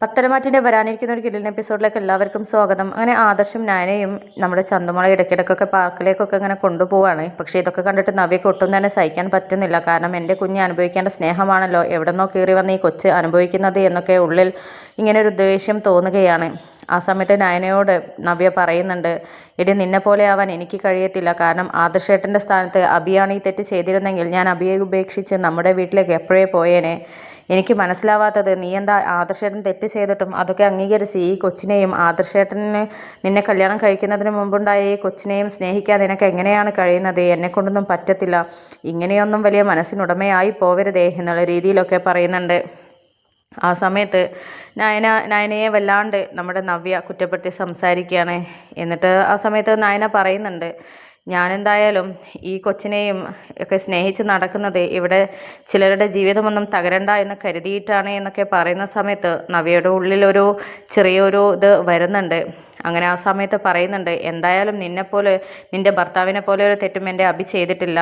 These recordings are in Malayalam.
പത്തരമാറ്റിന്റെ വരാനിരിക്കുന്ന ഒരു കിടിലൻ എപ്പിസോഡിലേക്ക് എല്ലാവർക്കും സ്വാഗതം. അങ്ങനെ ആദർശം നാനയും നമ്മുടെ ചന്തുമള ഇടയ്ക്കിടയ്ക്കൊക്കെ പാർക്കിലേക്കൊക്കെ ഇങ്ങനെ കൊണ്ടുപോവാണ്. പക്ഷേ ഇതൊക്കെ കണ്ടിട്ട് നവ്യക്ക് ഒട്ടും തന്നെ സഹിക്കാൻ പറ്റുന്നില്ല. കാരണം എന്റെ കുഞ്ഞ് അനുഭവിക്കേണ്ട സ്നേഹമാണല്ലോ. എവിടെന്നോ കയറി വന്ന് ഈ കൊച്ച് അനുഭവിക്കുന്നത് എന്നൊക്കെ ഉള്ളിൽ ഇങ്ങനെ ഒരു ദേഷ്യം തോന്നുകയാണ്. ആ സമയത്ത് നയനയോട് നവ്യ പറയുന്നുണ്ട് ഇടി നിന്നെ പോലെ ആവാൻ എനിക്ക് കഴിയത്തില്ല. കാരണം ആദർശേട്ടന്റെ സ്ഥാനത്ത് അബിയാണ് ഈ തെറ്റ് ചെയ്തിരുന്നെങ്കിൽ ഞാൻ അബിയെ ഉപേക്ഷിച്ച് നമ്മുടെ വീട്ടിലേക്ക് എപ്പോഴേ പോയേനെ. എനിക്ക് മനസ്സിലാവാത്തത് നീ എന്താ ആദർശേട്ടൻ തെറ്റ് ചെയ്തിട്ടും അതൊക്കെ അംഗീകരിച്ച് ഈ കൊച്ചിനെയും ആദർശേട്ടനെ നിന്നെ കല്യാണം കഴിക്കുന്നതിന് മുമ്പുണ്ടായ ഈ കൊച്ചിനെയും സ്നേഹിക്കാൻ നിനക്ക് എങ്ങനെയാണ് കഴിയുന്നത്? എന്നെക്കൊണ്ടൊന്നും പറ്റത്തില്ല. ഇങ്ങനെയൊന്നും വലിയ മനസ്സിനുടമയായി പോവരുതേ എന്നുള്ള രീതിയിലൊക്കെ പറയുന്നുണ്ട്. ആ സമയത്ത് നയന നയനയെ വല്ലാണ്ട് നമ്മുടെ നവ്യ കുറ്റപ്പെടുത്തി സംസാരിക്കുകയാണ്. എന്നിട്ട് ആ സമയത്ത് നയന പറയുന്നുണ്ട് ഞാനെന്തായാലും ഈ കൊച്ചിനെയും ഒക്കെ സ്നേഹിച്ച് നടക്കുന്നത് ഇവിടെ ചിലരുടെ ജീവിതമൊന്നും തകരണ്ട എന്ന് കരുതിയിട്ടാണ് എന്നൊക്കെ പറയുന്ന സമയത്ത് നവ്യയുടെ ഉള്ളിലൊരു ചെറിയൊരു ഇത് വരുന്നുണ്ട്. അങ്ങനെ ആ സമയത്ത് പറയുന്നുണ്ട് എന്തായാലും നിന്നെപ്പോലെ നിന്റെ ഭർത്താവിനെ പോലെ ഒരു തെറ്റും എന്റെ അഭി ചെയ്തിട്ടില്ല.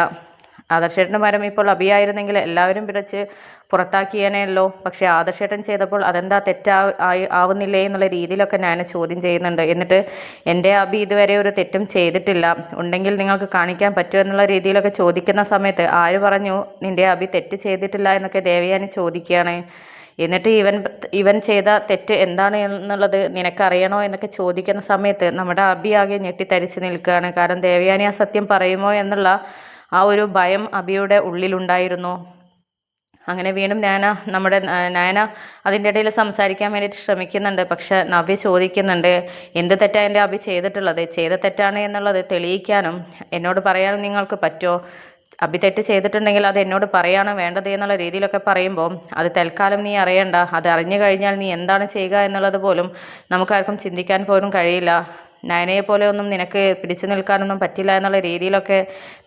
ആദർശേട്ടന്റെ മരം ഇപ്പോൾ അഭിയായിരുന്നെങ്കിൽ എല്ലാവരും പിടിച്ച് പുറത്താക്കിയേനെയല്ലോ. പക്ഷേ ആദർശേട്ടൻ ചെയ്തപ്പോൾ അതെന്താ തെറ്റാ ആവുന്നില്ലേ എന്നുള്ള രീതിയിലൊക്കെ ഞാൻ ചോദ്യം ചെയ്യുന്നുണ്ട്. എന്നിട്ട് എന്റെ അഭി ഇതുവരെ ഒരു തെറ്റും ചെയ്തിട്ടില്ല. ഉണ്ടെങ്കിൽ നിങ്ങൾക്ക് കാണിക്കാൻ പറ്റുമോ എന്നുള്ള രീതിയിലൊക്കെ ചോദിക്കുന്ന സമയത്ത് ആര് പറഞ്ഞു നിന്റെ അഭി തെറ്റ് ചെയ്തിട്ടില്ല എന്നൊക്കെ ദേവയാനി ചോദിക്കുകയാണ്. എന്നിട്ട് ഇവൻ ഇവൻ ചെയ്ത തെറ്റ് എന്താണ് എന്നുള്ളത് നിനക്കറിയണോ എന്നൊക്കെ ചോദിക്കുന്ന സമയത്ത് നമ്മുടെ അബി ആകെ ഞെട്ടിത്തരിച്ച് നിൽക്കുകയാണ്. കാരണം ദേവയാനി ആ സത്യം പറയുമോ എന്നുള്ള ആ ഒരു ഭയം അബിയുടെ ഉള്ളിലുണ്ടായിരുന്നു. അങ്ങനെ വീണ്ടും നയന നമ്മുടെ നയന അതിന്റെ ഇടയിൽ സംസാരിക്കാൻ വേണ്ടിയിട്ട് ശ്രമിക്കുന്നുണ്ട്. പക്ഷെ നവ്യ ചോദിക്കുന്നുണ്ട് എന്ത് തെറ്റാണ് എന്റെ അഭി ചെയ്തിട്ടുള്ളത്? ചെയ്ത തെറ്റാണ് എന്നുള്ളത് തെളിയിക്കാനും എന്നോട് പറയാനും നിങ്ങൾക്ക് പറ്റുമോ അഭി തെറ്റ് ചെയ്തിട്ടുണ്ടെങ്കിൽ അത് എന്നോട് പറയാണ് വേണ്ടത് എന്നുള്ള രീതിയിലൊക്കെ പറയുമ്പോൾ അത് തൽക്കാലം നീ അറിയണ്ട. അത് അറിഞ്ഞു കഴിഞ്ഞാൽ നീ എന്താണ് ചെയ്യുക എന്നുള്ളത് പോലും നമുക്കാർക്കും ചിന്തിക്കാൻ പോലും കഴിയില്ല. നയനയെ പോലെ ഒന്നും നിനക്ക് പിടിച്ചു നിൽക്കാനൊന്നും പറ്റില്ല എന്നുള്ള രീതിയിലൊക്കെ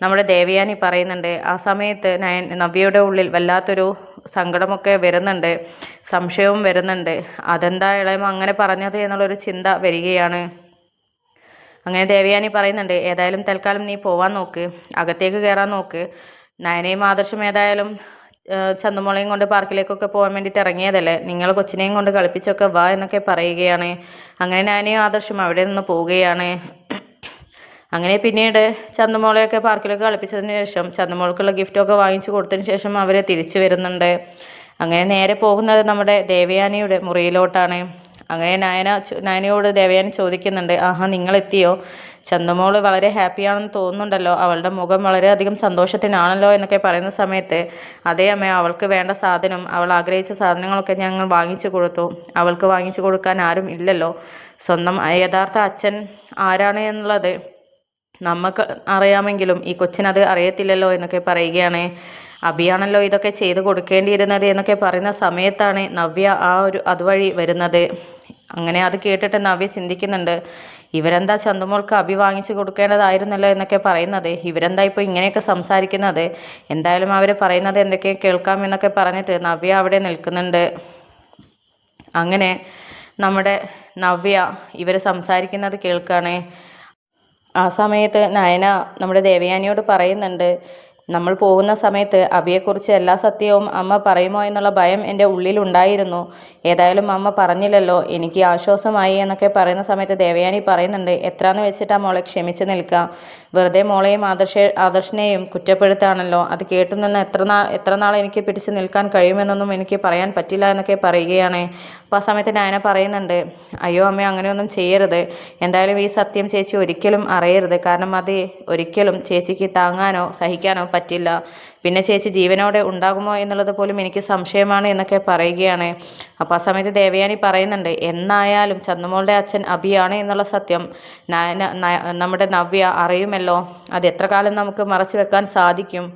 നമ്മുടെ ദേവയാനി പറയുന്നുണ്ട്. ആ സമയത്ത് നയൻ നവ്യയുടെ ഉള്ളിൽ വല്ലാത്തൊരു സങ്കടമൊക്കെ വരുന്നുണ്ട്. സംശയവും വരുന്നുണ്ട്. അതെന്താ ഇളയമ അങ്ങനെ പറഞ്ഞത് എന്നുള്ളൊരു ചിന്ത വരികയാണ്. അങ്ങനെ ദേവയാനി പറയുന്നുണ്ട് ഏതായാലും തൽക്കാലം നീ പോവാൻ നോക്ക്. അകത്തേക്ക് കയറാൻ നോക്ക്. നയനയും ആദർശം ഏതായാലും ചന്തുമോളയും കൊണ്ട് പാർക്കിലേക്കൊക്കെ പോകാൻ വേണ്ടിയിട്ട് ഇറങ്ങിയതല്ലേ? നിങ്ങൾ കൊച്ചിനെയും കൊണ്ട് കളിപ്പിച്ചൊക്കെ വാ എന്നൊക്കെ പറയുകയാണ്. അങ്ങനെ ഞാനെയും ആദർശം അവിടെ നിന്ന് പോവുകയാണ്. അങ്ങനെ പിന്നീട് ചന്തുമോളെയൊക്കെ പാർക്കിലൊക്കെ കളിപ്പിച്ചതിന് ശേഷം ചന്തുമോൾക്കുള്ള ഗിഫ്റ്റൊക്കെ വാങ്ങിച്ചു കൊടുത്തതിന് ശേഷം അവരെ തിരിച്ചു വരുന്നുണ്ട്. അങ്ങനെ നേരെ പോകുന്നത് നമ്മുടെ ദേവയാനിയുടെ മുറിയിലോട്ടാണ്. അങ്ങനെ നയന നയനയോട് ദേവയാനി ചോദിക്കുന്നുണ്ട് ആഹാ നിങ്ങളെത്തിയോ? ചന്ദമോൾ വളരെ ഹാപ്പിയാണെന്ന് തോന്നുന്നുണ്ടല്ലോ. അവളുടെ മുഖം വളരെയധികം സന്തോഷത്തിനാണല്ലോ എന്നൊക്കെ പറയുന്ന സമയത്ത് അതേ അമ്മ അവൾക്ക് വേണ്ട സാധനം അവൾ ആഗ്രഹിച്ച സാധനങ്ങളൊക്കെ ഞങ്ങൾ വാങ്ങിച്ചു കൊടുത്തു. അവൾക്ക് വാങ്ങിച്ചു കൊടുക്കാൻ ആരും ഇല്ലല്ലോ. സ്വന്തം യഥാർത്ഥ അച്ഛൻ ആരാണ് എന്നുള്ളത് നമുക്ക് അറിയാമെങ്കിലും ഈ കൊച്ചിനത് അറിയത്തില്ലല്ലോ എന്നൊക്കെ പറയുകയാണ്. അഭിയാണല്ലോ ഇതൊക്കെ ചെയ്ത് കൊടുക്കേണ്ടിയിരുന്നത് എന്നൊക്കെ പറയുന്ന സമയത്താണ് നവ്യ ആ ഒരു അതുവഴി വരുന്നത്. അങ്ങനെ അത് കേട്ടിട്ട് നവ്യ ചിന്തിക്കുന്നുണ്ട് ഇവരെന്താ ചന്തുമോൾക്ക് അഭി വാങ്ങിച്ചു കൊടുക്കേണ്ടതായിരുന്നല്ലോ എന്നൊക്കെ പറയുന്നത്. ഇവരെന്താ ഇപ്പോൾ ഇങ്ങനെയൊക്കെ സംസാരിക്കുന്നത്? എന്തായാലും അവർ പറയുന്നത് എന്തൊക്കെ കേൾക്കാം എന്നൊക്കെ പറഞ്ഞിട്ട് നവ്യ അവിടെ നിൽക്കുന്നുണ്ട്. അങ്ങനെ നമ്മുടെ നവ്യ ഇവർ സംസാരിക്കുന്നത് കേൾക്കുകയാണ് ആ സമയത്ത് നയന നമ്മുടെ ദേവയാനിയോട് പറയുന്നുണ്ട് നമ്മൾ പോകുന്ന സമയത്ത് അബിയെക്കുറിച്ച് എല്ലാ സത്യവും അമ്മ പറയുമോ എന്നുള്ള ഭയം എന്റെ ഉള്ളിലുണ്ടായിരുന്നു. ഏതായാലും അമ്മ പറഞ്ഞില്ലല്ലോ എനിക്ക് ആശ്വാസമായി എന്നൊക്കെ പറയുന്ന സമയത്ത് ദേവയാനി പറയുന്നുണ്ട് എത്രയെന്ന് വെച്ചിട്ടാ മോളെ ക്ഷമിച്ച് നിൽക്കുക വെറുതെ മോളെയും ആദർശ ആദർശനെയും കുറ്റപ്പെടുത്താണല്ലോ. അത് കേട്ടു നിന്ന് എത്ര നാൾ എത്ര നാൾ എനിക്ക് പിടിച്ചു നിൽക്കാൻ കഴിയുമെന്നൊന്നും എനിക്ക് പറയാൻ പറ്റില്ല എന്നൊക്കെ പറയുകയാണ്. അപ്പോൾ ആ സമയത്ത് നയന പറയുന്നുണ്ട് അയ്യോ അമ്മ അങ്ങനെയൊന്നും ചെയ്യരുത്. എന്തായാലും ഈ സത്യം ചേച്ചി ഒരിക്കലും അറിയരുത്. കാരണം അത് ഒരിക്കലും ചേച്ചിക്ക് താങ്ങാനോ സഹിക്കാനോ പറ്റില്ല. പിന്നെ ചേച്ചി ജീവനോടെ ഉണ്ടാകുമോ എന്നുള്ളത് പോലും എനിക്ക് സംശയമാണ് എന്നൊക്കെ പറയുകയാണ്. അപ്പോൾ ആ സമയത്ത് ദേവയാനി പറയുന്നുണ്ട് എന്നായാലും ചന്ദമോളുടെ അച്ഛൻ അഭിയാണ് എന്നുള്ള സത്യം. നമ്മുടെ നവ്യ അറിയുമല്ലോ. അത് എത്ര കാലം നമുക്ക് മറച്ചു വെക്കാൻ സാധിക്കും?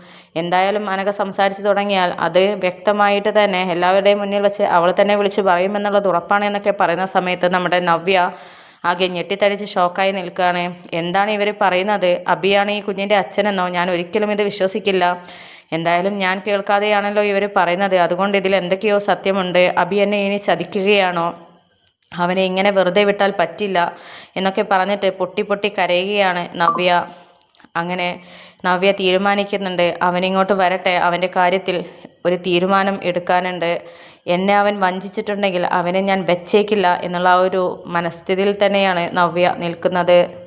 എന്തായാലും അനക സംസാരിച്ചു തുടങ്ങിയാൽ അത് വ്യക്തമായിട്ട് തന്നെ എല്ലാവരുടെയും മുന്നിൽ വെച്ച് അവൾ തന്നെ വിളിച്ച് പറയുമെന്നുള്ളത് ഉറപ്പാണ് എന്നൊക്കെ പറയുന്ന സമയത്ത് നമ്മുടെ നവ്യ ആകെ ഞെട്ടിത്തടിച്ച് ഷോക്കായി നിൽക്കുകയാണ്. എന്താണ് ഇവർ പറയുന്നത്? അബിയാണ് ഈ കുഞ്ഞിന്റെ അച്ഛനെന്നോ? ഞാൻ ഒരിക്കലും ഇത് വിശ്വസിക്കില്ല. എന്തായാലും ഞാൻ കേൾക്കാതെയാണല്ലോ ഇവർ പറയുന്നത്. അതുകൊണ്ട് ഇതിൽ എന്തൊക്കെയോ സത്യമുണ്ട്. അബി എന്നെ ഇനി ചതിക്കുകയാണോ? അവനെ ഇങ്ങനെ വെറുതെ വിട്ടാൽ പറ്റില്ല എന്നൊക്കെ പറഞ്ഞിട്ട് പൊട്ടി പൊട്ടി കരയുകയാണ് നവ്യ. അങ്ങനെ നവ്യ തീരുമാനിക്കുന്നുണ്ട്. അവനിങ്ങോട്ട് വരട്ടെ. അവന്റെ കാര്യത്തിൽ ഒരു തീരുമാനം എടുക്കാനുണ്ട്. എന്നെ അവൻ വഞ്ചിച്ചിട്ടുണ്ടെങ്കിൽ അവനെ ഞാൻ വെച്ചേക്കില്ല എന്നുള്ള ആ ഒരു മനസ്ഥിതിയിൽ തന്നെയാണ് നവ്യ നിൽക്കുന്നത്.